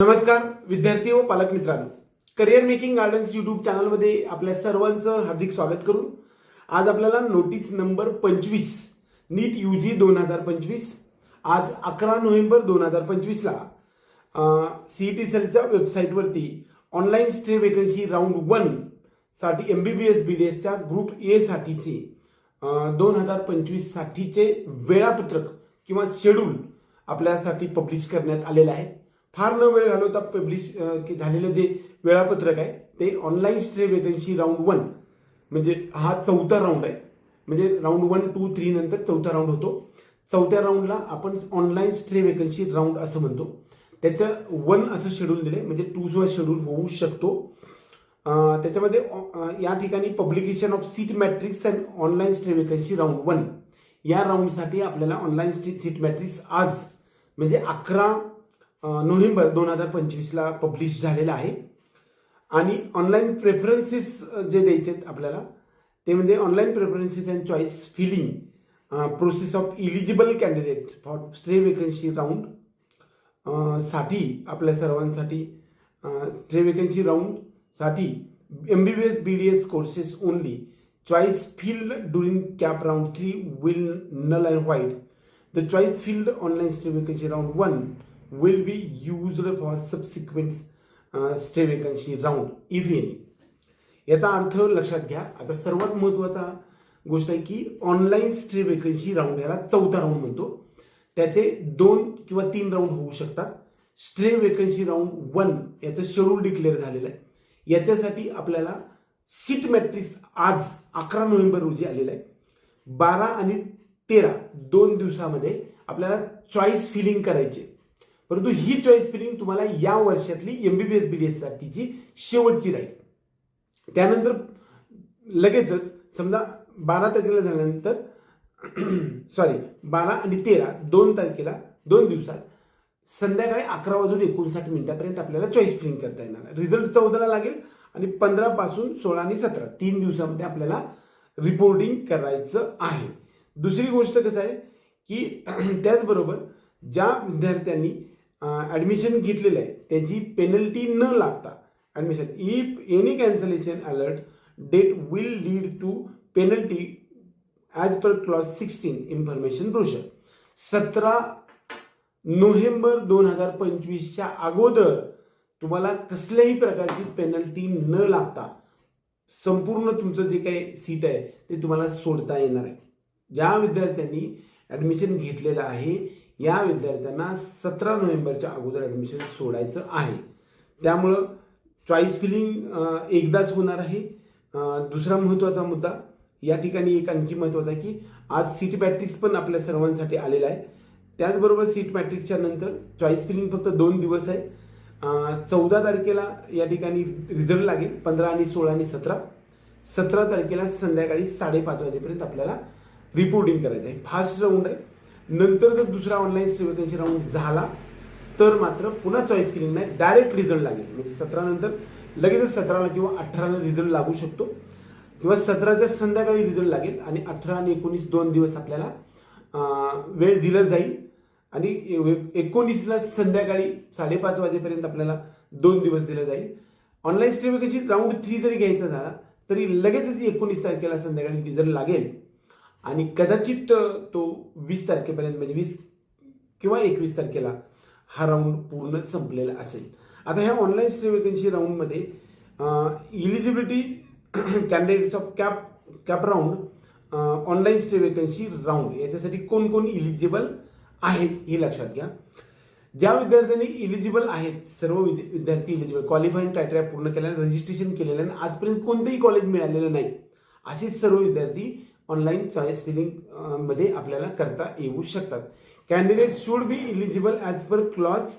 नमस्कार विद्यार्थी व पालक मित्रांनो. करिअर मेकिंग गार्डन्स युट्यूब चॅनलमध्ये आपल्या सर्वांचं हार्दिक स्वागत करून आज आपल्याला नोटीस नंबर पंचवीस नीट यू जी दोन हजार पंचवीस आज अकरा नोव्हेंबर दोन हजार पंचवीसला सी टी सेलच्या वेबसाईटवरती online stray vacancy round वनसाठी M B B S B D एसच्या ग्रुप ए साठीचे दोन हजार पंचवीस साठीचे वेळापत्रक किंवा शेड्यूल आपल्यासाठी पब्लिश करण्यात आलेलं आहे. फार न वेळ घालवता पब्लिश की झालेलं जे वेळापत्रक आहे ते online stray vacancy round one म्हणजे हा चौथा राऊंड आहे. म्हणजे राऊंड वन टू थ्री नंतर चौथा राऊंड होतो. चौथ्या राऊंडला आपण ऑनलाईन स्ट्रे वेकन्सी राऊंड असं म्हणतो. त्याचं वन असं शेड्यूल दिले म्हणजे टू सुद्धा शेड्यूल होऊ शकतो. त्याच्यामध्ये या ठिकाणी publication of seat matrix and online stray vacancy round one या राऊंडसाठी आपल्याला ऑनलाईन सीट मॅट्रिक्स आज म्हणजे अकरा नोव्हेंबर दोन हजार पंचवीसला पब्लिश झालेला आहे. आणि ऑनलाईन प्रेफरन्सेस जे द्यायचे आहेत आपल्याला ते म्हणजे online preferences and choice filling process of eligible candidate for stray vacancy राऊंडसाठी आपल्या सर्वांसाठी stray vacancy राऊंडसाठी M B B S B D S courses only choice filled during CAP round three will null and void the choice filled online stray vacancy round one will be used for subsequent stray vacancy round if any याचा अर्थ लक्षात घ्या आता सर्वात महत्त्वाचा गोष्ट आहे की ऑनलाईन स्टे वेकन्सी राऊंड याला चौथा राऊंड म्हणतो. त्याचे दोन किंवा तीन राऊंड होऊ शकतात. स्ट्रे वेकन्सी राऊंड वन याचं शेड्यूल डिक्लेअर झालेलं आहे. याच्यासाठी आपल्याला सीट मॅट्रिक्स आज अकरा नोव्हेंबर रोजी आलेलं आहे. बारा आणि तेरा दोन दिवसामध्ये आपल्याला चॉईस फिलिंग करायची आहे. परंतु ही चॉईस फिलिंग तुम्हाला या वर्षातली एमबीबीएस बीडीएस साठीची शेवटची राहील. त्यानंतर लगेचच समजा बारा तारखेला झाल्यानंतर सॉरी बारा आणि तेरा दोन तारखेला दोन दिवसात संध्याकाळी अकरा वाजून एकोणसाठ मिनिटापर्यंत आपल्याला चॉईस फिलिंग करता येणार. रिझल्ट चौदाला लागेल आणि पंधरापासून सोळा आणि सतरा तीन दिवसामध्ये आपल्याला रिपोर्टिंग करायचं आहे. दुसरी गोष्ट कसं आहे की त्याचबरोबर ज्या विद्यार्थ्यांनी ॲडमिशन घेतलेलं आहे. त्याची पेनल्टी न लागता admission if any cancellation alert date will lead to penalty as per clause sixteen information brochure सतरा नोव्हेंबर दोन हजार पंचवीसच्या अगोदर तुम्हाला कसल्याही प्रकारची पेनल्टी न लागता संपूर्ण तुमचं जे काही सीट आहे ते तुम्हाला सोडता येणार आहे. ज्या विद्यार्थ्यांनी ॲडमिशन घेतलेलं आहे या विद्यार्थ्यांना सतरा नोव्हेंबरच्या अगोदर ॲडमिशन सोडायचं आहे. त्यामुळं चॉईस फिलिंग एकदाच होणार आहे. दुसरा महत्त्वाचा मुद्दा या ठिकाणी एक आणखी महत्त्वाचा आहे की आज सीट मॅट्रिक्स पण आपल्या सर्वांसाठी आलेला आहे. त्याचबरोबर सीट मॅट्रिक्सच्या नंतर चॉईस फिलिंग फक्त दोन दिवस आहे. चौदा तारखेला या ठिकाणी रिझल्ट लागेल पंधरा आणि सोळा आणि सतरा. सतरा तारखेला संध्याकाळी साडेपाच वाजेपर्यंत आपल्याला रिपोर्टिंग करायचं आहे. फास्ट राऊंड आहे. नंतर जर दुसरा ऑनलाईन वेकन्सी राऊंड झाला तर मात्र पुन्हा चॉईस फिलिंग नाही डायरेक्ट रिझल्ट लागेल. म्हणजे सतरा नंतर लगेचच सतराला किंवा अठराला रिझल्ट लागू शकतो. किंवा सतराच्या संध्याकाळी रिझल्ट लागेल आणि अठरा आणि एकोणीस दोन दिवस आपल्याला वेळ दिला जाईल. आणि एकोणीसला संध्याकाळी साडेपाच वाजेपर्यंत आपल्याला दोन दिवस दिला जाईल. ऑनलाईन स्ट्रीम कशी राऊंड थ्री जरी घ्यायचा झाला तरी लगेचच एकोणीस तारखेला संध्याकाळी रिझल्ट लागेल. आणि कदाचित तो वीस तारखेपर्यंत म्हणजे वीस किंवा एकवीस तारखेला हा राऊंड पूर्ण संपलेला असेल. आता ह्या ऑनलाईन स्टे वेकन्सी राऊंडमध्ये eligibility candidates of CAP CAP round online stray vacancy round याच्यासाठी कोण कोण इलिजिबल आहेत हे लक्षात घ्या. ज्या विद्यार्थ्यांनी इलिजिबल आहेत सर्व विद्यार्थी इलिजिबल क्वालिफाईंग क्रायटेरिया पूर्ण केल्याने रजिस्ट्रेशन केलेलं आणि आजपर्यंत कोणतंही कॉलेज मिळालेलं नाही. असे सर्व विद्यार्थी ऑनलाईन चॉईस फिलिंगमध्ये आपल्याला करता येऊ शकतात. Candidate should be eligible as per clause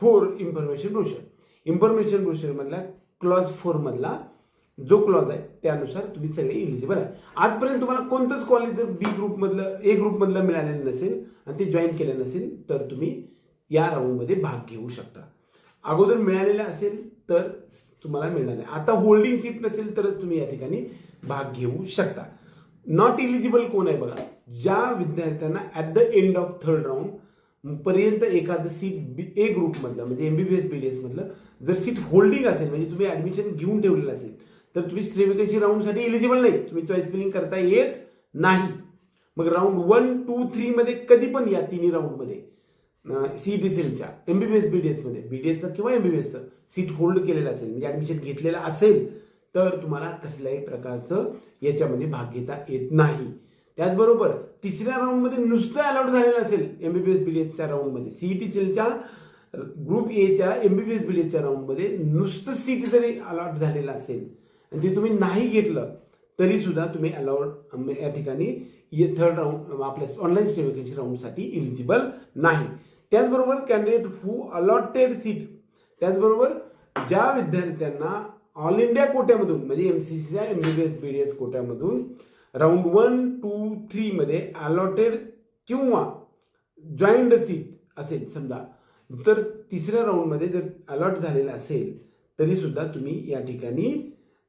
four information brochure information ब्रोशरमधला clause फोरमधला जो क्लॉज आहे त्यानुसार तुम्ही सगळे इलिजिबल आहे. आजपर्यंत तुम्हाला कोणतंच कॉलेज जर बी ग्रुपमधलं ए ग्रुपमधलं मिळालेलं नसेल आणि ते जॉईन केलं नसेल तर तुम्ही या राऊंडमध्ये भाग घेऊ शकता. अगोदर मिळालेलं असेल तर तुम्हाला मिळणार नाही. आता होल्डिंग सीट नसेल तरच तुम्ही या ठिकाणी भाग घेऊ शकता. नॉट इलिजिबल कोण आहे बघा. ज्या विद्यार्थ्यांना at the end of third round पर्यंत एखादं सीट ए ग्रुपमधलं म्हणजे एमबीबीएस बीडीएस मधलं जर सीट होल्डिंग असेल म्हणजे तुम्ही ऍडमिशन घेऊन ठेवलेलं असेल तर तुम्ही स्ट्रे राऊंडसाठी एलिजिबल नाही. तुम्ही चॉईस फिलिंग करता येत नाही. मग राऊंड वन टू थ्री मध्ये कधी पण या तिन्ही राऊंडमध्ये सीईटी सेलच्या एमबीबीएस बीडीएसमध्ये बीडीएसचं किंवा एमबीबीएसचं सीट होल्ड केलेलं असेल म्हणजे ऍडमिशन घेतलेलं असेल तर तुम्हाला कसल्याही प्रकारचं याच्यामध्ये भाग घेता येत नाही. त्याचबरोबर तिसऱ्या राऊंडमध्ये नुसतं अलॉट झालेलं असेल एमबीबीएस बीडीएसच्या राऊंडमध्ये सीईटी सेलच्या ग्रुप एच्या एमबीबीएस बीडीएसच्या राऊंडमध्ये नुसतं सीट जरी अलॉट झालेलं असेल आणि ते तुम्ही नाही घेतलं तरी सुद्धा तुम्ही अलाउड या ठिकाणी थर्ड राऊंड आपल्या ऑनलाईन स्टे राऊंडसाठी इलिजिबल नाही. त्याचबरोबर कॅन्डिडेट हू अलॉटेड सीट त्याचबरोबर ज्या विद्यार्थ्यांना ऑल इंडिया कोट्यामधून म्हणजे एम सी सीच्या M B B S B D S कोट्यामधून round one two थ्रीमध्ये अलॉटेड किंवा जॉईंट सीट असेल समजा. तर तिसऱ्या राऊंडमध्ये जर अलॉट झालेलं असेल तरी सुद्धा तुम्ही या ठिकाणी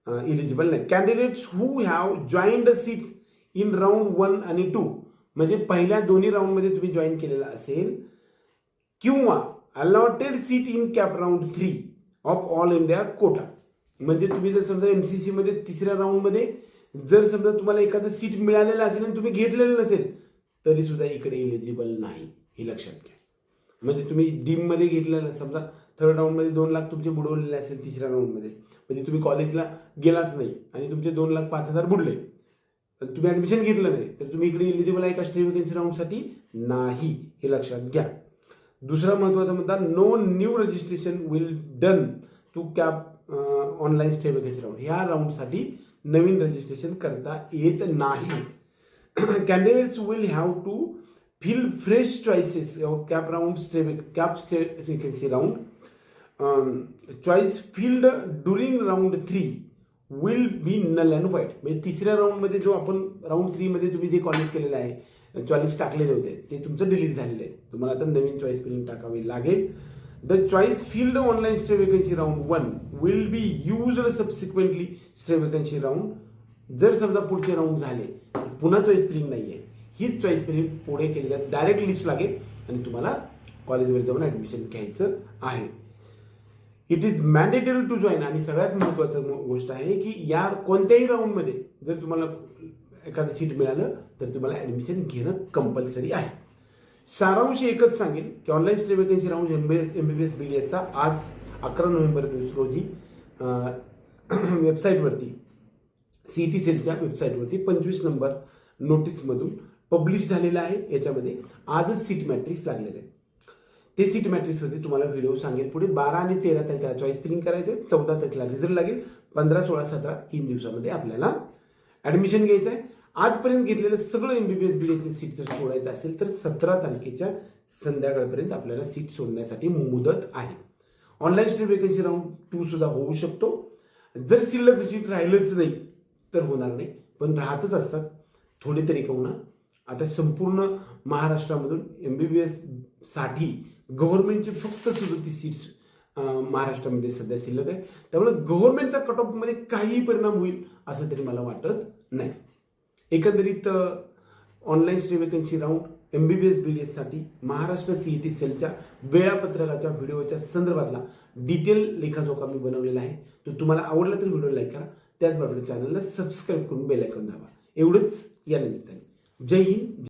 इलिजिबल नाही. Candidates who have joined seats in round one आणि टू म्हणजे पहिल्या दोन्ही राऊंडमध्ये तुम्ही जॉईन केलेला असेल किंवा allotted seat in CAP round three of all India quota. म्हणजे तुम्ही जर समजा एमसीसी मध्ये तिसऱ्या राऊंडमध्ये जर समजा तुम्हाला एखादं सीट मिळालेलं असेल आणि तुम्ही घेतलेलं नसेल तरी सुद्धा इकडे इलिजिबल नाही हे लक्षात घ्या. म्हणजे तुम्ही डीममध्ये घेतलेलं समजा थर्ड राऊंडमध्ये दोन लाख तुमचे बुडवलेले असेल तिसऱ्या राऊंडमध्ये म्हणजे तुम्ही कॉलेजला गेलाच नाही आणि तुमचे दोन लाख पाच हजार बुडले. तर तुम्ही ऍडमिशन घेतलं नाही तर तुम्ही इकडे इलिजिबल आहे का स्टे वेकेन्सी राऊंडसाठी नाही हे लक्षात घ्या. दुसरा महत्त्वाचा मुद्दा no new registration will done to CAP online stay vacancy round ह्या राऊंडसाठी नवीन रजिस्ट्रेशन करता येत नाही. Candidates will have to fill fresh choices CAP round round cap cap stay vacancy round. um, choice filled during round 3 will be null and void. म्हणजे तिसऱ्या राऊंडमध्ये जो आपण राऊंड थ्रीमध्ये तुम्ही जे कॉलेज केलेलं आहे चॉईस टाकलेले होते ते तुमचं डिलीट झालेलं आहे. तुम्हाला आता नवीन चॉईस करून टाकावी लागेल. The choice of online stray vacancy round one will be used subsequently stray vacancy round जर समजा पुढचे राऊंड झाले तर पुन्हा चॉईस फिलिंग नाही आहे हीच चॉईस फिलिंग पुढे केली जात. डायरेक्ट लिस्ट लागेल आणि तुम्हाला कॉलेजवर जाऊन ऍडमिशन घ्यायचं आहे. It is mandatory to join आणि सगळ्यात महत्त्वाचं गोष्ट आहे की या कोणत्याही राऊंडमध्ये जर तुम्हाला एखादं सीट मिळालं तर तुम्हाला ऍडमिशन घेणं कंपल्सरी आहे. सारांश एकच सांगेल की online stray vacancy round MBS MBBS B एसचा आज अकरा नोव्हेंबर रोजी वेबसाईटवरती सी टी सेलच्या वेबसाईटवरती पंचवीस नंबर नोटीसमधून पब्लिश झालेलं आहे. याच्यामध्ये आजच सीट मॅट्रिक्स लागलेले आहे. ते सीट मॅट्रिक्सवरती तुम्हाला व्हिडिओ सांगेल पुढे. बारा आणि तेरा तारखेला चॉईस फिलिंग करायचं आहे. चौदा तारखेला रिझल्ट लागेल. पंधरा सोळा सतरा तीन दिवसामध्ये आपल्याला ॲडमिशन घ्यायचं आहे. आजपर्यंत घेतलेलं सगळं एमबीबीएस बीडीएसचे सीट जर सोडायचं असेल तर सतरा तारखेच्या संध्याकाळपर्यंत आपल्याला सीट सोडण्यासाठी मुदत आहे. Online stray vacancy round two सुद्धा होऊ शकतो. जर शिल्लक सीट राहिलंच नाही तर होणार नाही. पण राहतच असतात. थोडे तरी का आता संपूर्ण महाराष्ट्रामधून एम बी बी एससाठी गव्हर्नमेंटची फक्त सदोतीस सीट्स महाराष्ट्रामध्ये सध्या शिल्लक आहे. त्यामुळे गव्हर्नमेंटचा कट ऑफमध्ये काहीही परिणाम होईल असं तरी मला वाटत नाही. एकंदरीत online stray vacancy round M B S B साठी महाराष्ट्र सीईटी सेलच्या वेळापत्रकाच्या व्हिडिओच्या संदर्भातला डिटेल लेखाजोखा मी बनवलेला आहे. तो तुम्हाला आवडला तर व्हिडिओ लाईक करा. त्याचबरोबर चॅनलला सबस्क्राईब करून बेल दाबा. एवढंच या निमित्ताने. जय हिंद